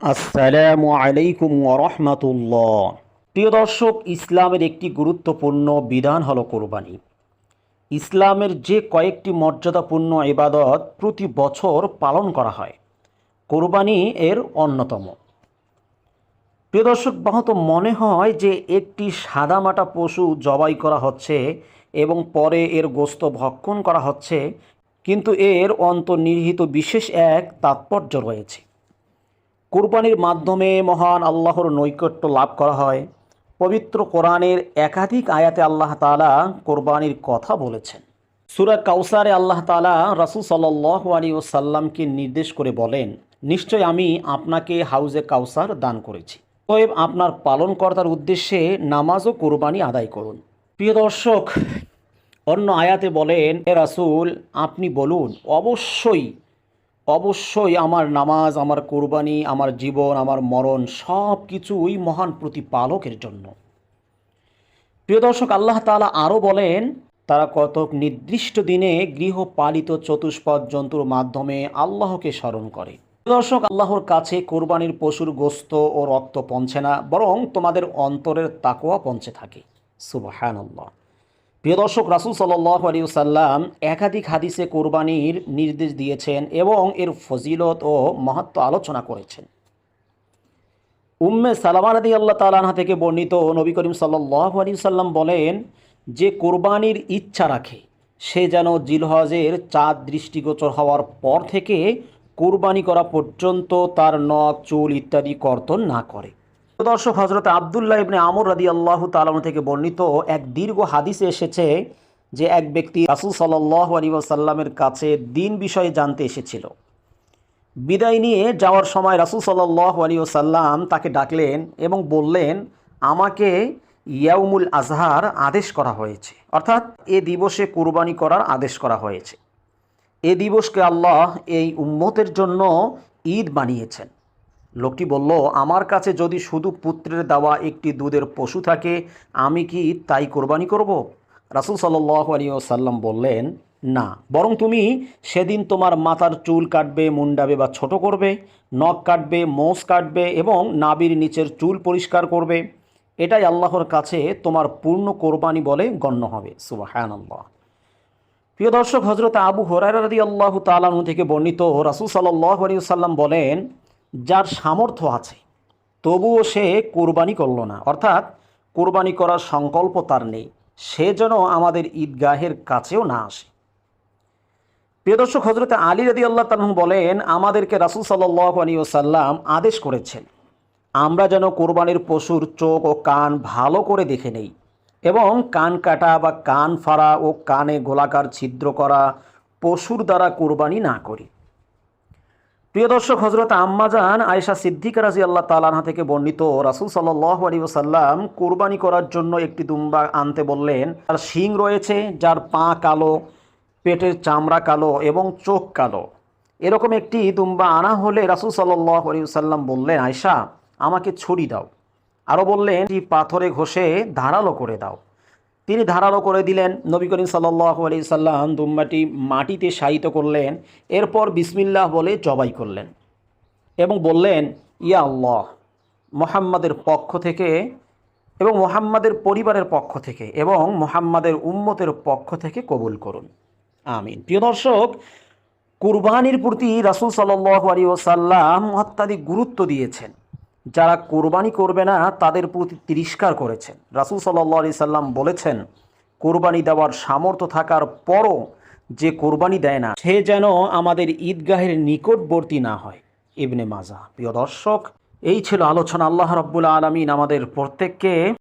আসসালামু আলাইকুম ওরহমতুল্লাহ। প্রিয় দর্শক, ইসলামের একটি গুরুত্বপূর্ণ বিধান হলো কোরবানি। ইসলামের যে কয়েকটি মর্যাদাপূর্ণ ইবাদত প্রতি বছর পালন করা হয়, কোরবানি এর অন্যতম। প্রিয় দর্শক, বাহত মনে হয় যে একটি সাদামাটা পশু জবাই করা হচ্ছে এবং পরে এর গোস্ত ভক্ষণ করা হচ্ছে, কিন্তু এর অন্তর্নিহিত বিশেষ এক তাৎপর্য রয়েছে। কোরবানির মাধ্যমে মহান আল্লাহর নৈকট্য লাভ করা হয়। পবিত্র কোরআনের একাধিক আয়াতে আল্লাহ তালা কোরবানির কথা বলেছেন। সুরা কাউসারে আল্লাহ তালা রাসুল সাল্লাহ আলী ওসাল্লামকে নির্দেশ করে বলেন, নিশ্চয় আমি আপনাকে হাউজে কাউসার দান করেছি। তবে আপনার পালনকর্তার উদ্দেশ্যে নামাজ ও কোরবানি আদায় করুন। প্রিয় দর্শক, অন্য আয়াতে বলেন এ রাসুল, আপনি বলুন, অবশ্যই অবশ্যই আমার নামাজ, আমার কোরবানি, আমার জীবন, আমার মরণ সব কিছুই মহান প্রতিপালকের জন্য। প্রিয় দর্শক, আল্লাহ তাআলা আরও বলেন, তারা কতক নির্দিষ্ট দিনে গৃহপালিত চতুষ্পদ জন্তুর মাধ্যমে আল্লাহকে স্মরণ করে। দর্শক, আল্লাহর কাছে কোরবানির পশুর গোস্ত ও রক্ত পৌঁছে না, বরং তোমাদের অন্তরের তাকোয়া পৌঁছে থাকে। সুবহানাল্লাহ। প্রিয় দর্শক, রাসুল সাল্লাহ আলী সাল্লাম একাধিক হাদিসে কোরবানির নির্দেশ দিয়েছেন এবং এর ফজিলত ও মহত্ব আলোচনা করেছেন। উম্মে সালামা রাদি আল্লাহ তালাহা থেকে বর্ণিত নবী করিম সাল্লাহ আলী সাল্লাম বলেন, যে কোরবানির ইচ্ছা রাখে, সে যেন জিলহজের চাঁদ দৃষ্টিগোচর হওয়ার পর থেকে কোরবানি করা পর্যন্ত তার নখ, চুল ইত্যাদি কর্তন না করে। দর্শক হজরত আবদুল্লাহ ইবনে আমর রাদি আল্লাহ তালন থেকে বর্ণিত এক দীর্ঘ হাদিসে এসেছে যে এক ব্যক্তি রাসুল সাল্লাহ আলী সাল্লামের কাছে দিন বিষয়ে জানতে এসেছিল। বিদায় নিয়ে যাওয়ার সময় রাসুল সাল্লাহ আলী সাল্লাম তাকে ডাকলেন এবং বললেন, আমাকে ইয়াউমুল আজহার আদেশ করা হয়েছে। অর্থাৎ এ দিবসে কোরবানি করার আদেশ করা হয়েছে। এ দিবসকে আল্লাহ এই উম্মতের জন্য ঈদ বানিয়েছেন। লোকটি বলল, আমার কাছে যদি শুধু পুত্রের দেওয়া একটি দুধের পশু থাকে, আমি কি তাই কোরবানি করব? রাসুল সাল্লাহ আলী সাল্লাম বললেন, না, বরং তুমি সেদিন তোমার মাথার চুল কাটবে, মুন্ডাবে বা ছোট করবে, নখ কাটবে, মোষ কাটবে এবং নাবির নিচের চুল পরিষ্কার করবে। এটাই আল্লাহর কাছে তোমার পূর্ণ কোরবানি বলে গণ্য হবে। সুবাহান আল্লাহ প্রিয় দর্শক হজরত আবু হরারি আল্লাহ তালানু থেকে বর্ণিত রাসুল সাল্লাহ আলী সাল্লাম বলেন যার সামর্থ্য আছে। তবুও সে কোরবানি করল না। অর্থাৎ কোরবানি করার সংকল্প তার নেই। সে যেন আমাদের ঈদগাহের কাছেও না আসে। প্রিয় দর্শক হজরতে আলী রদি আল্লাহ তালু বলেন, আমাদেরকে রাসুল সাল্লাহ আলী ওসাল্লাম আদেশ করেছেন, আমরা যেন কোরবানির পশুর চোখ ও কান ভালো করে দেখে নেই এবং কান কাটা বা কান ফাড়া ও কানে গোলাকার ছিদ্র করা পশুর দ্বারা কোরবানি না করি। প্রিয় দর্শক হজরত আম্মাজান আয়েশা সিদ্দিকা রাজি আল্লাহ তালাহা থেকে বর্ণিত রাসুল সাল্লাহ আলী ওসাল্লাম কোরবানি করার জন্য একটি দুম্বা আনতে বললেন, তার শিং রয়েছে, যার পা কালো, পেটের চামড়া কালো এবং চোখ কালো। এরকম একটি দুম্বা আনা হলে রাসুল সাল্লাহ আলী সাল্লাম বললেন আয়সা আমাকে ছড়ি দাও। আরও বললেন পাথরে ঘষে ধারালো করে দাও। তিনি ধারালো করে দিলেন। নবী করিম সাল্লাহ আলি সাল্লাম দুম্বাটি মাটিতে শায়িত করলেন। এরপর বিসমিল্লাহ বলে জবাই করলেন এবং বললেন, ইয়া আল্লাহ, মোহাম্মদের পক্ষ থেকে এবং মোহাম্মদের পরিবারের পক্ষ থেকে এবং মোহাম্মদের উম্মতের পক্ষ থেকে কবুল করুন। আমিন। প্রিয় দর্শক, কুরবানির প্রতি রাসুল সাল্লাহ আলী ওসাল্লাম অত্যাধিক গুরুত্ব দিয়েছেন। যারা কোরবানি করবে না, তাদের প্রতি তিরস্কার করেছেন। রাসুল সাল্লাহ আলি সাল্লাম বলেছেন, কোরবানি দেওয়ার সামর্থ্য থাকার পরও যে কোরবানি দেয় না, সে যেন আমাদের ঈদগাহের নিকটবর্তী না হয়। ইবনে মাজা প্রিয় দর্শক, এই ছিল আলোচনা। আল্লাহ রব্বুল আলমিন আমাদের প্রত্যেককে